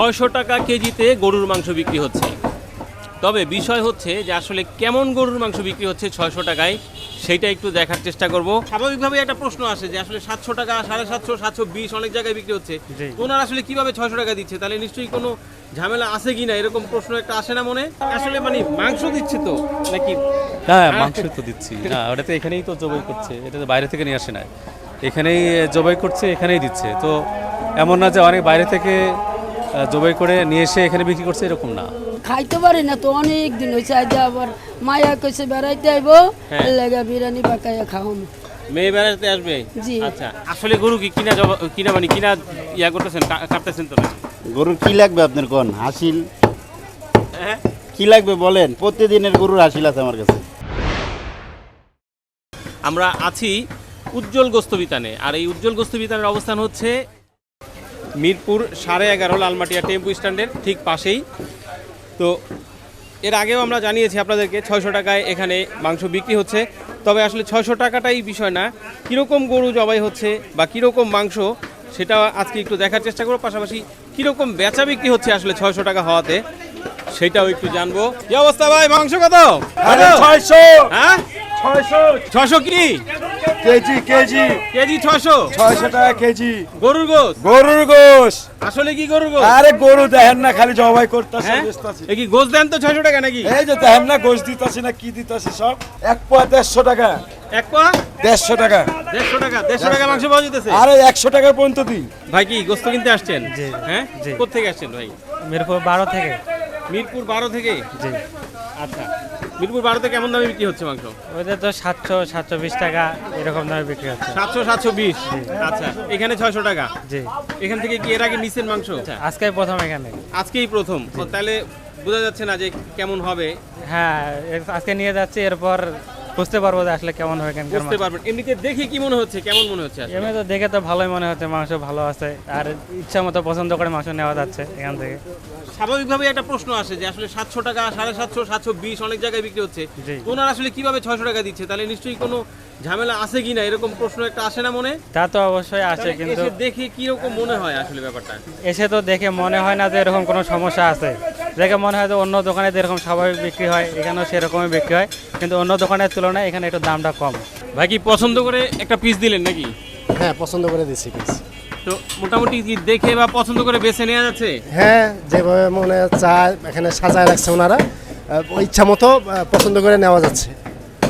ছয়শো টাকা কেজিতে গরুর মাংস বিক্রি হচ্ছে। তবে বিষয় হচ্ছে যে আসলে কেমন গরুর মাংস বিক্রি হচ্ছে ছয়শো টাকায় সেইটা একটু দেখার চেষ্টা করব। স্বাভাবিকভাবে একটা প্রশ্ন আসে যে আসলে সাতশো টাকা সাড়ে সাতশো সাতশো বিশ অনেক জায়গায় বিক্রি হচ্ছে। ওনারা আসলে কীভাবে ছয়শো টাকা দিচ্ছে? তাহলে নিশ্চয়ই কোনো ঝামেলা আছে কি না এরকম প্রশ্ন একটা আসে না মনে? আসলে মানে মাংস দিচ্ছে তো নাকি? হ্যাঁ মাংস তো দিচ্ছি। না ওটা তো এখানেই তো জবাই করছে। এটা তো বাইরে থেকে নিয়ে আসে না এখানেই জবাই করছে এখানেই দিচ্ছে। তো এমন না যে অনেক বাইরে থেকে জবাই করে নিয়ে এসে এখানে বিক্রি করছে এরকম না? খাইতে পারি না তো অনেক দিন হয়েছে আজ আবার মায়া কইছে বেড়াইতে আইব হ্যাঁ। লেগা বিরিয়ানি পাকাইয়া খাওয়াম। মেয়ে বেড়াতে আসবে? জি। আচ্ছা আসলে গরু কি কিনা কিনা মানে কিনা ইয়া করতেছেন কাটতেছেন তো না? গরুর কি লাগবে আপনার কোন? হাসিল? হ্যাঁ? কি লাগবে বলেন? প্রতিদিনের গরুর হাসিল আছে আমার কাছে। আমরা আছি উজ্জ্বল গোস্তবিতানে আর এই উজ্জ্বল গোস্তবিতানের অবস্থান হচ্ছে মিরপুর সাড়ে এগারো লালমাটিয়া টেম্পু স্ট্যান্ডের ঠিক পাশেই। তো এর আগেও আমরা জানিয়েছি আপনাদেরকে ছয়শো টাকায় এখানে মাংস বিক্রি হচ্ছে। তবে আসলে ছয়শো টাকাটাই বিষয় না। কীরকম গরু জবাই হচ্ছে বা কীরকম মাংস সেটা আজকে একটু দেখার চেষ্টা করব। পাশাপাশি কীরকম বেচা বিক্রি হচ্ছে আসলে ছয়শো টাকা হওয়াতে সেটাও একটু জানব। কি অবস্থা ভাই? মাংস কত? ছয়শো! হ্যাঁ? ছয়শো! ছশো কি? KG KG. কেজি ছশো ছয়শো টাকা কেজি। গরুর গোস গরুর গোশ। আসলে কি গরুর গোস আরে গরু দেখেন না খালি জবাই করতেছে হ্যাঁ? এ কি গোস দেন তো ছয়শো টাকা নাকি? এই যে দেখেন না গোশ দিতেছি না কি দিতেছি সব? এক পোয়া দেড়শো টাকা। এক পা দেড়শো টাকা। দেড়শো টাকা দেড়শো টাকা মাংস পাওয়া যেতেছে? আরে একশো টাকার পর্যন্ত দিই। ভাই কি গোস্ত কিনতে আসছেন। হ্যাঁ? জি। কোথেকে আসছেন ভাই? মিরপুর বারো থেকে। মিরপুর বারো থেকে? জি। আচ্ছা। মিরপুর বারোতে কেমন দামে বিক্রি হচ্ছে মাংস? ওদের তো সাতশো সাতশো বিশ টাকা এরকম দামে বিক্রি হচ্ছে। সাতশো সাতশো বিশ? আচ্ছা এখানে ছয়শো টাকা? জি। এখান থেকে কি এর আগে নিচ্ছেন মাংস? আচ্ছা, আজকে প্রথম এখানে। আজকেই প্রথম। তাহলে বোঝা যাচ্ছে না যে কেমন হবে। হ্যাঁ আজকে নিয়ে যাচ্ছে এরপর বুঝতে পারব যে আসলে কেমন হয় কেন বুঝতে পারবেন। এমনিতে দেখে কি মনে হচ্ছে কেমন মনে হচ্ছে এমনি তো দেখে তো ভালোই মনে হচ্ছে মাংস ভালো আছে আর ইচ্ছা মতো পছন্দ করে মাংস নেওয়া যাচ্ছে এখান থেকে। স্বাভাবিকভাবে একটা প্রশ্ন আসে যে আসলে সাতশো টাকা সাড়ে সাতশো সাতশো বিশ অনেক জায়গায় বিক্রি হচ্ছে। ওনারা আসলে কীভাবে ছয়শো টাকা দিচ্ছে? তাহলে নিশ্চয়ই কোনো ঝামেলা আছে কিনা এরকম প্রশ্ন একটা আসে না মনে? তা তো অবশ্যই আসে কিন্তু দেখে কীরকম মনে হয় আসলে ব্যাপারটা? এসে তো দেখে মনে হয় না যে এরকম কোনো সমস্যা আছে। দেখে মনে হয় যে অন্য দোকানে যেরকম স্বাভাবিক বিক্রি হয় এখানেও সেরকমই বিক্রি হয়। কিন্তু অন্য দোকানের তুলনায় এখানে একটু দামটা কম। ভাই কি পছন্দ করে একটা পিস দিলেন নাকি? হ্যাঁ পছন্দ করে দিছি পিস তো মোটামুটি কি দেখে বা পছন্দ করে বেছে নেওয়া যাচ্ছে? হ্যাঁ যেভাবে মনে চায় এখানে সাজায় রাখছে ওনারা ইচ্ছা মতো পছন্দ করে নেওয়া যাচ্ছে।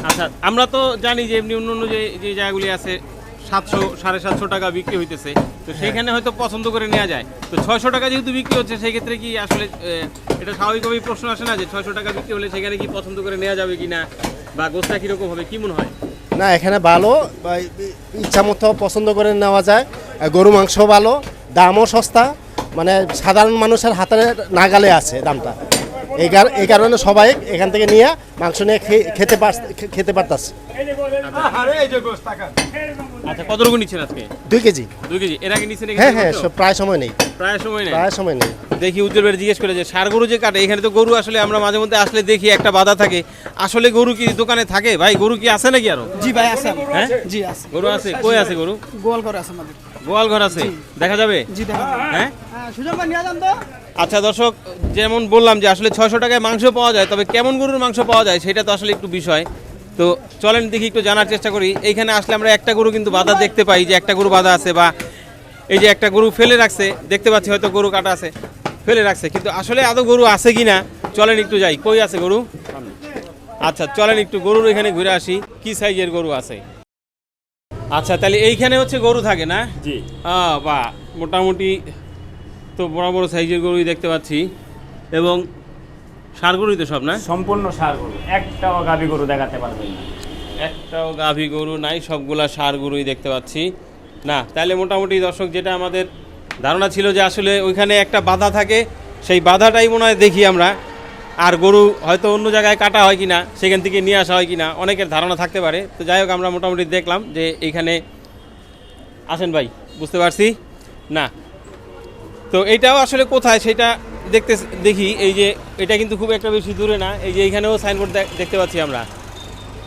আচ্ছা আমরা তো জানি যে এমনি অন্য অন্য যে যে জায়গাগুলি আছে সাতশো সাড়ে সাতশো টাকা বিক্রি হইতেছে। তো সেখানে হয়তো পছন্দ করে নেওয়া যায়। তো ছয়শো টাকা যেহেতু বিক্রি হচ্ছে সেই ক্ষেত্রে কি আসলে এটা স্বাভাবিকভাবেই প্রশ্ন আসে না যে ছয়শো টাকা বিক্রি হলে সেখানে কি পছন্দ করে নেওয়া যাবে কিনা বা গোস্তা কীরকম হবে কি মনে হয়? না এখানে ভালো বা ইচ্ছা মতো পছন্দ করে নেওয়া যায়। গরু মাংস ভালো দামও সস্তা মানে সাধারণ মানুষের হাতে নাগালে আছে দামটা। এই কার- এই কারণে সবাই এখান থেকে নিয়ে মাংস নিয়ে খেতে পার খেতে পারতাছে। আরে এই যে আচ্ছা কতটুকু নিচ্ছেন আজকে? দুই কেজি। দুই কেজি। এর আগে নিচ্ছেন হ্যাঁ হ্যাঁ প্রায় সময় নেই। প্রায় সময় নেই? প্রায় সময় নেই। দেখি উজ্জ্বল জিজ্ঞেস করে যে সার গরু যে কাটে এখানে তো গরু আসলে আমরা মাঝে মধ্যে আসলে দেখি একটা বাধা থাকে। আসলে গরু কি দোকানে থাকে? ভাই গরু কি আছে নাকি আরও? জি ভাই আছে হ্যাঁ? জি আছে। গরু আছে? কই আছে গরু? গোয়াল করে আছে আমাদের। গোয়াল ঘর আছে দেখা যাবে? জি দেখা হ্যাঁ? হ্যাঁ সুজন ভাই নিয়ে যান তো। আচ্ছা দর্শক যেমন বললাম যে আসলে ছয়শো টাকায় মাংস পাওয়া যায় তবে কেমন গরুর মাংস পাওয়া যায় সেটা তো আসলে একটু বিষয়। তো চলেন দেখি একটু জানার চেষ্টা করি। এইখানে আসলে আমরা একটা গরু কিন্তু বাধা দেখতে পাই যে একটা গরু বাধা আছে বা এই যে একটা গরু ফেলে রাখছে দেখতে পাচ্ছি হয়তো গরু কাটা আছে ফেলে রাখছে। কিন্তু আসলে আদৌ গরু আছে কি না চলেন একটু যাই। কই আছে গরু? আচ্ছা চলেন একটু গরুর এখানে ঘুরে আসি কি সাইজের গরু আছে? আচ্ছা তাহলে এইখানে হচ্ছে গরু থাকে না? জি। বা মোটামুটি তো বড় বড় সাইজের গরুই দেখতে পাচ্ছি। এবং সার গরুই তো সব না? সম্পূর্ণ সার গরু একটাও গাভী গরু দেখাতে পারবেন না। একটাও গাভী গরু নাই সবগুলা সার গরুই দেখতে পাচ্ছি। না তাহলে মোটামুটি দর্শক যেটা আমাদের ধারণা ছিল যে আসলে ওইখানে একটা বাধা থাকে সেই বাধাটাই মনে হয় দেখি আমরা। আর গরু হয়তো অন্য জায়গায় কাটা হয় কিনা সেখান থেকে নিয়ে আসা হয় কিনা অনেকের ধারণা থাকতে পারে। তো যাই হোক আমরা মোটামুটি দেখলাম যে এইখানে আসেন ভাই বুঝতে পারছি? না তো এইটাও আসলে কোথায় সেটা দেখতে দেখি। এই যে এটা কিন্তু খুব একটা বেশি দূরে না। এই যে এইখানেও সাইনবোর্ড দেখতে পাচ্ছি আমরা।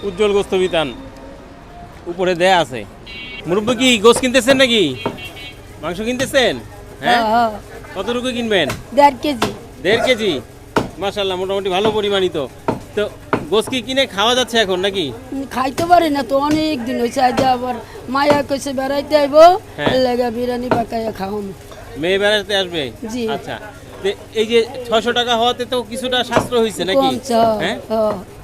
উজ্জ্বল গোস্ত বিতান উপরে দেয়া আছে। মুরব্বী কি গোস কিনতেছেন নাকি? মাংস কিনতেছেন? হ্যাঁ? হ্যাঁ কতটুকু কিনবেন? দেড় কেজি। দেড় কেজি? মাসাল্লাহ মোটামুটি ভালো পরিমাণিত। তো গোস কি কিনে খাওয়া যাচ্ছে এখন নাকি? খাইতে পারি না তো অনেক দিন হয়েছে আজ আবার মায়া কইছে বেড়াইতে আইব। হ্যাঁ। লেগে বিরিয়ানি পাকাইয়া খাওয়াম। মেয়ে বেড়াতে আসবে? জি। আচ্ছা। এই যে ছয়শো টাকা হওয়াতে তো কিছুটা সাশ্রয় হয়েছে নাকি? হ্যাঁ?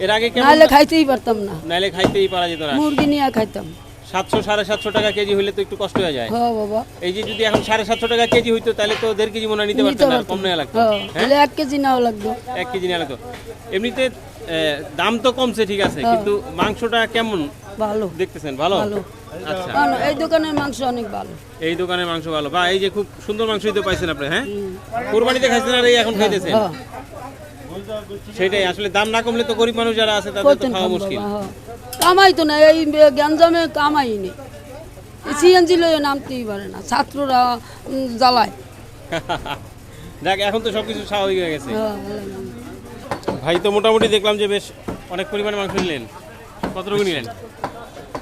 এর আগে কেমন খাইতেই পারতাম না। নাইলে খাইতেই পারা যেত না। মুরগি নিয়ে খাইতাম। সাতশো সাড়ে সাতশো টাকা কেজি হইলে তো একটু কষ্ট হয়ে যায়। বাবা। এই যে যদি এখন সাড়ে সাতশো টাকা কেজি হইতো তাহলে তো দেড় কেজি মনে নিতে না পারতাম। কম নেওয়া লাগতো। হ্যাঁ? এক কেজি নেওয়া লাগতো। এক কেজি নেওয়া লাগতো। এমনিতে দাম তো কমছে ঠিক আছে হ্যাঁ। কিন্তু মাংসটা কেমন? ভালো। দেখতেছেন ভালো? আচ্ছা। এই দোকানের মাংস অনেক ভালো। এই দোকানের মাংস ভালো। বা এই যে খুব সুন্দর মাংসই তো পাইছেন আপনি হ্যাঁ? কোরবানিতে খাইছেন আর এই এখন খাইতেছেন? হ্যাঁ সেটাই আসলে দাম না কমলে তো গরিব মানুষ যারা আছে তাদের তো খাওয়া মুশকিল। হ্যাঁ। কামাই তো না এই গ্যাঞ্জামে কামাই নেই। সিএনজি লয়ে নামতেই পারে না ছাত্ররা জ্বালায়। দেখ এখন তো সবকিছু স্বাভাবিক হয়ে গেছে। হ্যাঁ, ভাই তো মোটামুটি দেখলাম যে বেশ অনেক পরিমাণে মাংস নিলেন। কতটুকু নিলেন?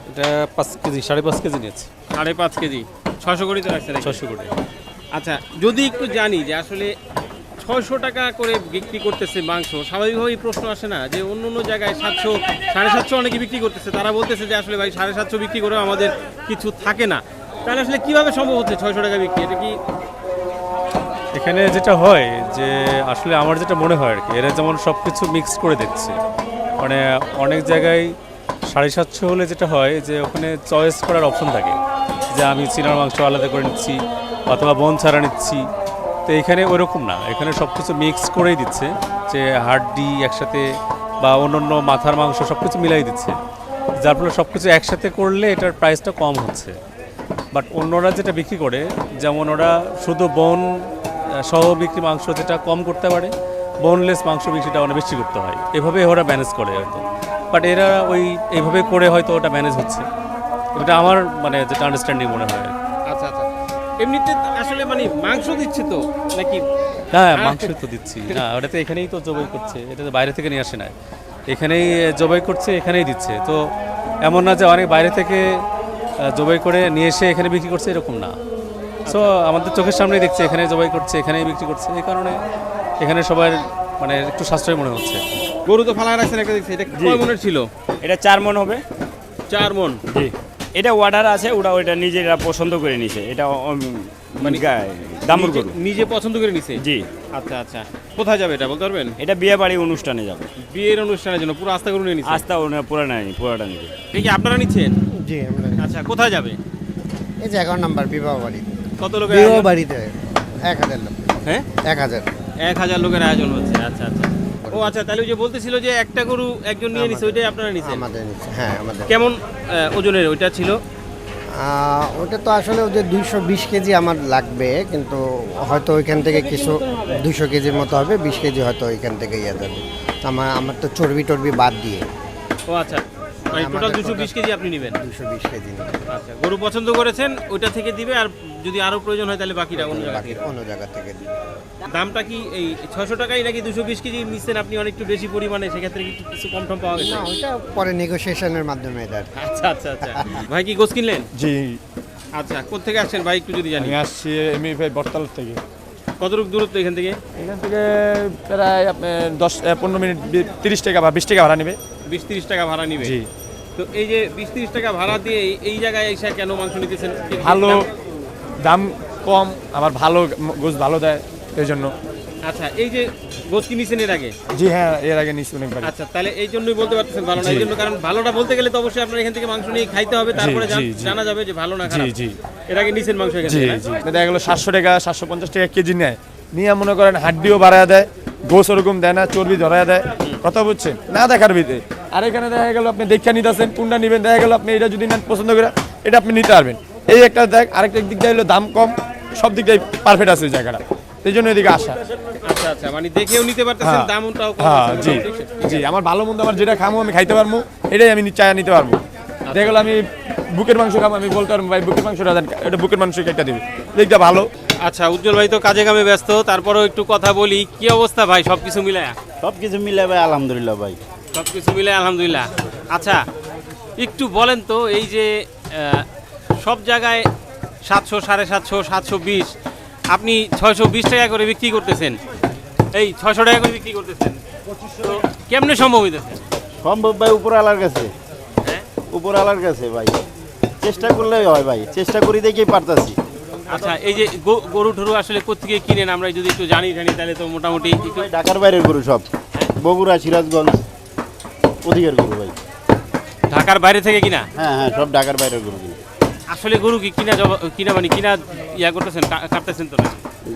এটা পাঁচ কেজি সাড়ে পাঁচ কেজি নিয়েছে। সাড়ে পাঁচ কেজি। ছশো কোটি তো রাখছেন নাকি? ছশো কোটি। আচ্ছা যদি একটু জানি যে আসলে ছয়শো টাকা করে বিক্রি করতেছে মাংস স্বাভাবিকভাবেই প্রশ্ন আসে না যে অন্য অন্য জায়গায় সাতশো সাড়ে সাতশো অনেকে বিক্রি করতেছে। তারা বলতেছে যে আসলে ভাই সাড়ে সাতশো বিক্রি করেও আমাদের কিছু থাকে না। তাহলে আসলে কীভাবে সম্ভব হচ্ছে ছয়শো টাকা বিক্রি? এটা কি এখানে যেটা হয় যে আসলে আমার যেটা মনে হয় আর কি, এরা যেমন সব কিছু মিক্স করে দিচ্ছে। মানে অনেক জায়গায় সাড়ে সাতশো হলে যেটা হয় যে ওখানে চয়েস করার অপশন থাকে। যে আমি চিনার মাংস আলাদা করে নিচ্ছি অথবা বন ছাড়া নিচ্ছি। তো এখানে ওরকম না। এখানে সব কিছু মিক্স করেই দিচ্ছে। যে হাড্ডি একসাথে বা অন্যান্য মাথার মাংস সব কিছু মিলাই দিচ্ছে। যার ফলে সব কিছু একসাথে করলে এটার প্রাইসটা কম হচ্ছে। বাট অন্যরা যেটা বিক্রি করে, যেমন ওরা শুধু বোন সহ বিক্রি মাংস যেটা কম করতে পারে বোনলেস মাংস বিক্রিটা অনেক বেশি করতে হয়। এভাবে ওরা ম্যানেজ করে হয়তো। বাট এরা ওই এইভাবে করে হয়তো ওটা ম্যানেজ হচ্ছে। এটা আমার মানে যেটা আন্ডারস্ট্যান্ডিং মনে হয়। আচ্ছা আচ্ছা। এমনিতে আসলে মানে মাংস দিচ্ছে তো নাকি? হ্যাঁ মাংস তো দিচ্ছি। না ওটা তো এখানেই তো জবাই করছে। এটা তো বাইরে থেকে নিয়ে আসে না। এখানেই জবাই করছে এখানেই দিচ্ছে। তো এমন না যে অনেক বাইরে থেকে জবাই করে নিয়ে এসে এখানে বিক্রি করছে এরকম না। সো আমাদের চোখের সামনেই দেখছে এখানেই জবাই করছে এখানেই বিক্রি করছে। এই কারণে এখানে সবার মানে একটু সাশ্রয় মনে হচ্ছে। গরু তো ফালা রাখছেন একটা দেখছি। এটা কয় মনের ছিল? এটা চার মন হবে। চার মন? জি। এটা অর্ডার আছে ওরা ওইটা নিজেরা পছন্দ করে নিছে। এটা মানে দামুর গরু। নিজে- পছন্দ করে নিছে? জি। আচ্ছা আচ্ছা। কোথায় যাবে এটা বলতে পারবেন? এটা বিয়ে বাড়ি অনুষ্ঠানে যাবে। বিয়ের অনুষ্ঠানের জন্য পুরো আস্থা গরু নিয়ে আস্তা ওনার পুরা নাই পুরাটা নিবে। এই কি আপনারা নিচ্ছেন জি আমরা আচ্ছা কোথায় যাবে? এই যে এগারো নাম্বার বিবাহ বাড়ি। কত লোকের বিবাহ বাড়িতে এক হাজার লোক। হ্যাঁ? এক হাজার। এক হাজার লোকের আয়োজন হচ্ছে আচ্ছা আচ্ছা। ও আচ্ছা তাহলে ওই যে বলতেছিল যে একটা গরু একজন নিয়ে নিছে ওইটাই আপনারা নিছেন? আমাদের নিচে হ্যাঁ আমাদের কেমন ওজনের ওইটা ছিল? ওটা তো আসলে ওই যে দুইশো বিশ কেজি আমার লাগবে কিন্তু হয়তো ওইখান থেকে কিছু দুইশো কেজির মতো হবে বিশ কেজি হয়তো ওইখান থেকে ইয়ে যাবে আমার আমার তো চর্বি টর্বি বাদ দিয়ে। ও আচ্ছা। মানে টোটাল দুশো বিশ কেজি আপনি নেবেন? দুইশো বিশ কেজি আচ্ছা গরু পছন্দ করেছেন ওইটা থেকে দিবে আর যদি আরও প্রয়োজন হয় তাহলে বাকিটা অন্য জায়গা থেকে অন্য জায়গা থেকে দিবে। দামটা কি এই ছয়শো টাকাই নাকি দুশো বিশ কেজি নিচ্ছেন আপনি অনেকটু বেশি পরিমাণে সেক্ষেত্রে কি কিছু কম টম পাওয়া গেছে? না ওইটা পরে নেগোসিয়েশনের মাধ্যমে এটা আচ্ছা আচ্ছা আচ্ছা। ভাই কি গোস কিনলেন? জি। আচ্ছা কোথা থেকে আসছেন? ভাই একটু যদি জানি। আমি আসছি এমনি ভাই বটতলা থেকে। কতটুকু দূরত্ব এখান থেকে? এখান থেকে প্রায় আপনার দশ পনেরো মিনিট তিরিশ টাকা বা বিশ টাকা ভাড়া নেবে। বিশ তিরিশ টাকা ভাড়া নিবে। জি। তো এই যে বিশ তিরিশ টাকা ভাড়া দিয়ে এই- জায়গায় এসে কেন মাংস নিতেছেন? ভালো দাম? কম আবার ভালো গোছ ভালো দেয় এই জন্য। আচ্ছা এই যে গোস কি নিছেন এর আগে? জি হ্যাঁ এর আগে অনেকবার আচ্ছা তাহলে এই জন্যই বলতে পারতেছেন ভালো না এই জন্য কারণ ভালোটা বলতে গেলে তো অবশ্যই আপনার এখান থেকে মাংস নিয়ে খাইতে হবে তারপরে জান- জি, জি। যাবে যে ভালো না জি খারাপ। জি। এর আগে নিছেন মাংস এখান জি জি? দেখা গেলো সাতশো টাকা সাতশো পঞ্চাশ টাকা কেজি নেয়। নিয়ে মনে করেন হাড্ডিও বাড়ায় দেয় গোস ওরকম দেয় না চর্বি ধরায় দেয়। কথা বুঝছেন? না দেখার ভিতরে আর এখানে দেখা গেল আপনি দেখা নিতেছেন কোনটা নেবেন দেখা গেল আপনি এটা যদি নেন পছন্দ করে এটা আপনি নিতে পারবেন। এই একটা দেখ আরেকটা দিক দিয়ে হলো দাম কম সব দিক দিয়ে পারফেক্ট আছে এই জায়গাটা। এই জন্য এদিকে আসা। আচ্ছা আচ্ছা মানে দেখেও নিতে পারতেছেন হ্যাঁ। দামটাও কম হ্যাঁ জি জি আমার ভালো মন্দ আমার যেটা খামো আমি খাইতে পারব এটাই আমি চায়া নিতে পারব। দেখা গেলো আমি বুকের মাংস খাব আমি বলতে পারব ভাই বুকের মাংসটা দেন এটা বুকের মাংস একটা দিবি। দিকটা ভালো। আচ্ছা উজ্জ্বল ভাই তো কাজে কামে ব্যস্ত তারপরেও একটু কথা বলি কি অবস্থা ভাই সবকিছু মিলায়া? সব কিছু মিলে ভাই আলহামদুলিল্লাহ ভাই। সব কিছু মিলে আলহামদুলিল্লাহ। আচ্ছা একটু বলেন তো এই যে সব জায়গায় সাতশো সাড়ে সাতশো সাতশো বিশ আপনি ছয়শো বিশ টাকা করে বিক্রি করতেছেন। এই ছয়শো টাকা করে বিক্রি করতেছেন। তো কেমনে সম্ভব হইতেছে? সম্ভব ভাই উপর আলার কাছে। হ্যাঁ? উপর আলার কাছে ভাই। চেষ্টা করলেই হয় ভাই চেষ্টা করি দেখেই পারতাছি। আচ্ছা এই যে গরু ঠরু আসলে কোথেকে কিনেন? আমরা যদি একটু জানি জানি তাহলে তো মোটামুটি ঢাকার বাইরের গরু সব। বগুড়া সিরাজগঞ্জ। ওদিকের গরু ভাই। ঢাকার বাইরে থেকে কিনা? হ্যাঁ হ্যাঁ সব ঢাকার বাইরের গরু কিনে। আসলে গরু কি কিনা কিনা মানে কিনা ইয়া করতেছেন কাটতেছেন তো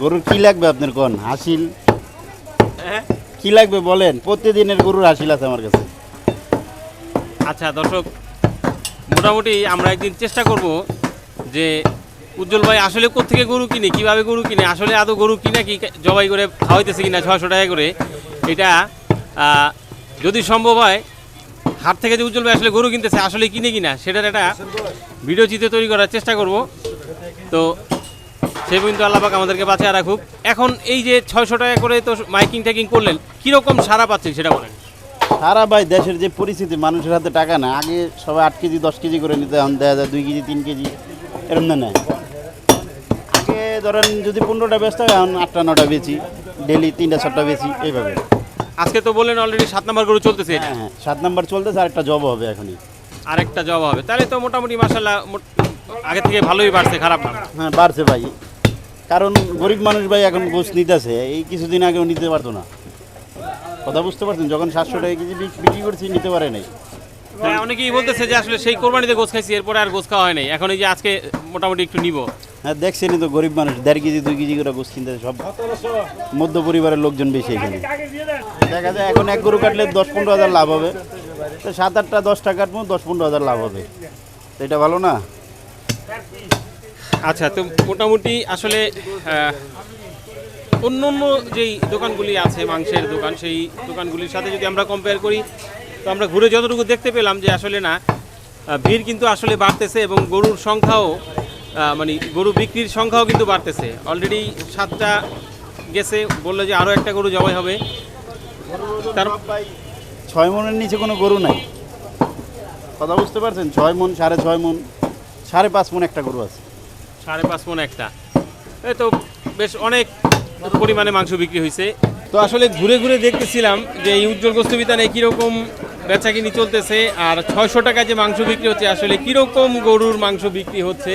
গরুর কি লাগবে আপনার কোন? হাসিল? হ্যাঁ? কি লাগবে বলেন? প্রতিদিনের গরুর হাসিল আছে আমার কাছে। আচ্ছা দর্শক মোটামুটি আমরা একদিন চেষ্টা করব যে উজ্জ্বল ভাই আসলে কোথেকে গরু কিনে কীভাবে গরু কিনে আসলে আদৌ গরু কিনা কি জবাই করে খাওয়াইতেছে কিনা ছয়শো টাকা করে। এটা যদি সম্ভব হয় হাট থেকে যে উজ্জ্বল ভাই আসলে গরু কিনতেছে, আসলে কিনে কিনা, সেটার একটা ভিডিও চিত্র তৈরি করার চেষ্টা করব। তো সে পর্যন্ত আল্লাপাক আমাদেরকে বাঁচিয়ে রাখুক। এখন এই যে ছয়শো টাকা করে তো মাইকিং টাইকিং করলেন, কীরকম সারা পাচ্ছেন সেটা বলেন। সারা ভাই দেশের যে পরিস্থিতি, মানুষের হাতে টাকা না। আগে সবাই আট কেজি, দশ কেজি করে নিতে, এখন দেখা যায় দুই কেজি, তিন কেজি এরম না নেয় আগে ধরেন যদি পনেরোটা বেচতে হয়, এখন আটটা, নটা বেচি। ডেলি তিনটা, চারটা বেচি, এইভাবে। আজকে তো বললেন অলরেডি সাত নম্বর গরু চলতেছে। এটা হ্যাঁ হ্যাঁ সাত নাম্বার চলতেছে আর একটা জব হবে এখনই। আরেকটা জব হবে। তাহলে তো মোটামুটি মাসাল্লাহ আগে থেকে ভালোই বাড়ছে খারাপ না। হ্যাঁ বাড়ছে ভাই। কারণ গরিব মানুষ ভাই এখন গোছ নিতেছে এই কিছুদিন আগেও নিতে পারতো না। কথা বুঝতে পারছেন? যখন সাতশো টাকা কেজি বিক- বিক্রি করছি নিতে পারে নাই। হ্যাঁ অনেকেই বলতেছে যে আসলে সেই কোরবানিতে গোছ খাইছি এরপরে আর গোছ খাওয়া হয় নাই। এখন এই যে আজকে মোটামুটি একটু নিব। হ্যাঁ দেখছেনই তো গরিব মানুষ, দেড় কেজি, দুই কেজি করে গোছ কিনতে সব মধ্য পরিবারের লোকজন বেশি এখানে। দেখা যায় এখন এক গরু কাটলে দশ পনেরো হাজার লাভ হবে। তো সাত আটটা দশটা কাটবো, দশ পনেরো হাজার লাভ হবে। তো এটা ভালো না? আচ্ছা তো মোটামুটি আসলে অন্য অন্য যেই দোকানগুলি আছে, মাংসের দোকান, সেই দোকানগুলির সাথে যদি আমরা কম্পেয়ার করি, তো আমরা ঘুরে যতটুকু দেখতে পেলাম যে আসলে না ভিড় কিন্তু আসলে বাড়তেছে এবং গরুর সংখ্যাও মানে গরু বিক্রির সংখ্যাও কিন্তু বাড়তেছে। অলরেডি সাতটা গেছে বলল যে আরও একটা গরু জবাই হবে। তার ছয় মনের নিচে কোনো গরু নাই। কথা বুঝতে পারছেন? ছয় মন সাড়ে ছয় মন সাড়ে পাঁচ মন একটা গরু আছে। সাড়ে পাঁচ মন একটা। এই তো বেশ অনেক পরিমাণে মাংস বিক্রি হয়েছে তো আসলে ঘুরে ঘুরে দেখতেছিলাম যে এই উজ্জ্বল গোস্তবিতানে কীরকম বেচা কিনি চলতেছে আর ছয়শো টাকা যে মাংস বিক্রি হচ্ছে আসলে কীরকম গরুর মাংস বিক্রি হচ্ছে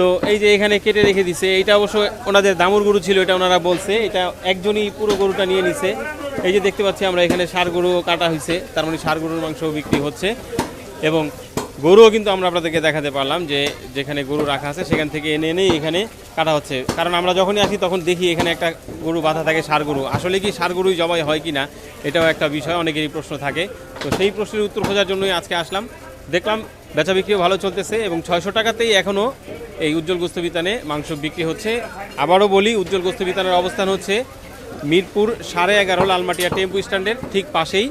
তো এই যে এখানে কেটে রেখে দিছে, এটা অবশ্য ওনাদের দামুর গরু ছিল, এটা ওনারা বলছে। এটা একজনই পুরো গরুটা নিয়ে নিছে। এই যে দেখতে পাচ্ছি আমরা এখানে সার গরু কাটা হয়েছে তার মানে সার গরুর মাংস বিক্রি হচ্ছে। এবং গরুও কিন্তু আমরা আপনাদেরকে দেখাতে পারলাম যে যেখানে গরু রাখা আছে, সেখান থেকে এনে এনেই এখানে কাটা হচ্ছে। কারণ আমরা যখনই আসি, তখন দেখি এখানে একটা গরু বাঁধা থাকে সার গরু। আসলে কি সার গরুই জবাই হয় কি না এটাও একটা বিষয়, অনেকেরই প্রশ্ন থাকে। তো সেই প্রশ্নের উত্তর খোঁজার জন্যই আজকে আসলাম। দেখলাম বেচা বিক্রিও ভালো চলতেছে এবং ছয়শো টাকাতেই এখনও এই উজ্জ্বল গোস্তবিতানে মাংস বিক্রি হচ্ছে। আবারও বলি, উজ্জ্বল গোস্তবিতানের অবস্থান হচ্ছে মিরপুর সাড়ে এগারো লালমাটিয়া টেম্পু স্ট্যান্ডের ঠিক পাশেই।